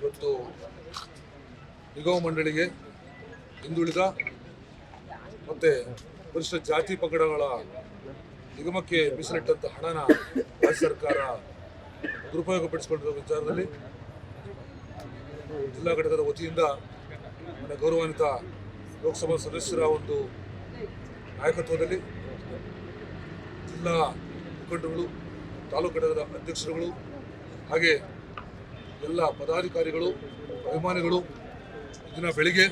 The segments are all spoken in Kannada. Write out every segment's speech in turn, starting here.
ಇವತ್ತು ನಿಗಮ ಮಂಡಳಿಗೆ ಹಿಂದುಳಿದ ಮತ್ತೆ ಪರಿಶಿಷ್ಟ ಜಾತಿ ಪಂಗಡಗಳ ನಿಗಮಕ್ಕೆ ಮೀಸಲಿಟ್ಟಂತ ಹಣನ ರಾಜ್ಯ ಸರ್ಕಾರ ದುರುಪಯೋಗಪಡಿಸಿಕೊಂಡಿರುವ ವಿಚಾರದಲ್ಲಿ ಜಿಲ್ಲಾ ಘಟಕದ ವತಿಯಿಂದ ನನ್ನ ಗೌರವಾನ್ವಿತ ಲೋಕಸಭಾ ಸದಸ್ಯರ ಒಂದು ನಾಯಕತ್ವದಲ್ಲಿ ಜಿಲ್ಲಾ ಮುಖಂಡರುಗಳು, ತಾಲೂಕು ಘಟಕದ ಅಧ್ಯಕ್ಷರುಗಳು ಹಾಗೆ ಎಲ್ಲ ಪದಾಧಿಕಾರಿಗಳು, ಅಭಿಮಾನಿಗಳು ದಿನ ಬೆಳಿಗ್ಗೆ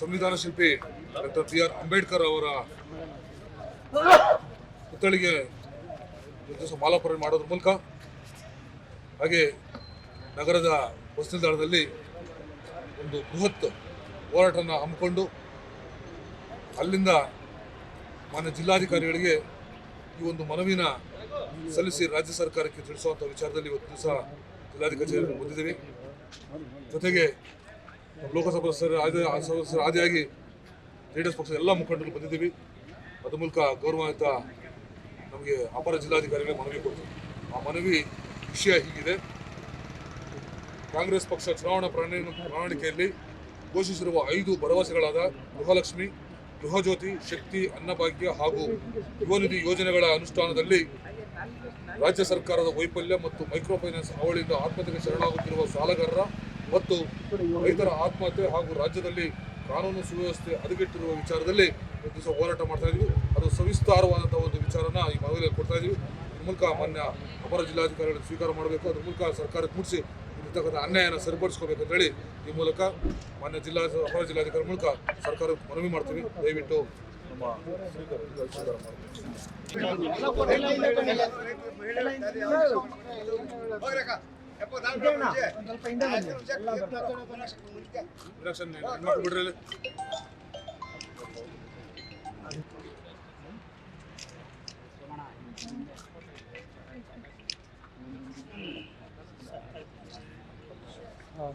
ಸಂವಿಧಾನ ಶಿಲ್ಪಿ ಡಾಕ್ಟರ್ ಬಿ ಆರ್ ಅಂಬೇಡ್ಕರ್ ಅವರ ಪುತ್ಥಳಿಗೆ ದಿವಸ ಮಾಲಾರ್ಪಣೆ ಮಾಡೋದ್ರ ಮೂಲಕ ಹಾಗೆ ನಗರದ ಬಸ್ ನಿಲ್ದಾಣದಲ್ಲಿ ಒಂದು ಬೃಹತ್ ಹೋರಾಟನ ಹಮ್ಮಿಕೊಂಡು ಅಲ್ಲಿಂದ ಮಾನ್ಯ ಜಿಲ್ಲಾಧಿಕಾರಿಗಳಿಗೆ ಈ ಒಂದು ಮನವಿನ ಸಲ್ಲಿಸಿ ರಾಜ್ಯ ಸರ್ಕಾರಕ್ಕೆ ತಿಳಿಸುವಂಥ ವಿಚಾರದಲ್ಲಿ ಇವತ್ತು ದಿವಸ ಜಿಲ್ಲಾಧಿಕಾರಿ ಕಚೇರಿಯನ್ನು ಬಂದಿದ್ದೀವಿ. ಜೊತೆಗೆ ಲೋಕಸಭಾ ಸದಸ್ಯರ ಆದಿ ಸದಸ್ಯರ ಆದಿಯಾಗಿ ಜೆ ಡಿ ಎಸ್ ಪಕ್ಷದ ಎಲ್ಲ ಮುಖಂಡರು ಬಂದಿದ್ದೀವಿ. ಅದ್ರ ಮೂಲಕ ಗೌರವಾನ್ವಿತ ನಮಗೆ ಅಪರ ಜಿಲ್ಲಾಧಿಕಾರಿಗಳೇ ಮನವಿ ಕೊಡ್ತೀವಿ. ಆ ಮನವಿ ವಿಷಯ ಹೀಗಿದೆ. ಕಾಂಗ್ರೆಸ್ ಪಕ್ಷ ಚುನಾವಣಾ ಪ್ರಣಾಳಿ ಪ್ರಣಾಳಿಕೆಯಲ್ಲಿ ಘೋಷಿಸಿರುವ ಐದು ಭರವಸೆಗಳಾದ ಗೃಹಲಕ್ಷ್ಮಿ ಗೃಹಜ್ಯೋತಿ, ಶಕ್ತಿ, ಅನ್ನಭಾಗ್ಯ ಹಾಗೂ ಯುವ ನಿಧಿ ಯೋಜನೆಗಳ ಅನುಷ್ಠಾನದಲ್ಲಿ ರಾಜ್ಯ ಸರ್ಕಾರದ ವೈಫಲ್ಯ ಮತ್ತು ಮೈಕ್ರೋ ಫೈನಾನ್ಸ್ ಹಾವಳಿಯಿಂದ ಆತ್ಮಹತ್ಯೆಗೆ ಶರಣಾಗುತ್ತಿರುವ ಸಾಲಗಾರರ ಮತ್ತು ರೈತರ ಆತ್ಮಹತ್ಯೆ ಹಾಗೂ ರಾಜ್ಯದಲ್ಲಿ ಕಾನೂನು ಸುವ್ಯವಸ್ಥೆ ಹದಗೆಟ್ಟಿರುವ ವಿಚಾರದಲ್ಲಿ ಒಂದು ದಿವಸ ಹೋರಾಟ ಮಾಡ್ತಾ ಇದ್ವಿ ಅದು ಸವಿಸ್ತಾರವಾದಂಥ ಒಂದು ವಿಚಾರನ ಈ ಮನವಿಯಲ್ಲಿ ಕೊಡ್ತಾ ಇದೀವಿ ಇದ್ರ ಮೂಲಕ ಮಾನ್ಯ ಅಪರ ಜಿಲ್ಲಾಧಿಕಾರಿಗಳನ್ನು ಸ್ವೀಕಾರ ಮಾಡಬೇಕು. ಅದ್ರ ಮೂಲಕ ಸರ್ಕಾರಕ್ಕೆ ಕೂಡಿಸಿ ಇರ್ತಕ್ಕಂಥ ಅನ್ಯಾಯನ ಸರಿಪಡಿಸ್ಕೋಬೇಕು ಅಂತ ಹೇಳಿ ಈ ಮೂಲಕ ಮಾನ್ಯ ಜಿಲ್ಲಾ ಅಪರ ಜಿಲ್ಲಾಧಿಕಾರಿ ಮೂಲಕ ಸರ್ಕಾರಕ್ಕೆ ಮನವಿ ಮಾಡ್ತೀವಿ. ದಯವಿಟ್ಟು ನಮ್ಮ ಸ್ವೀಕಾರ 嗯。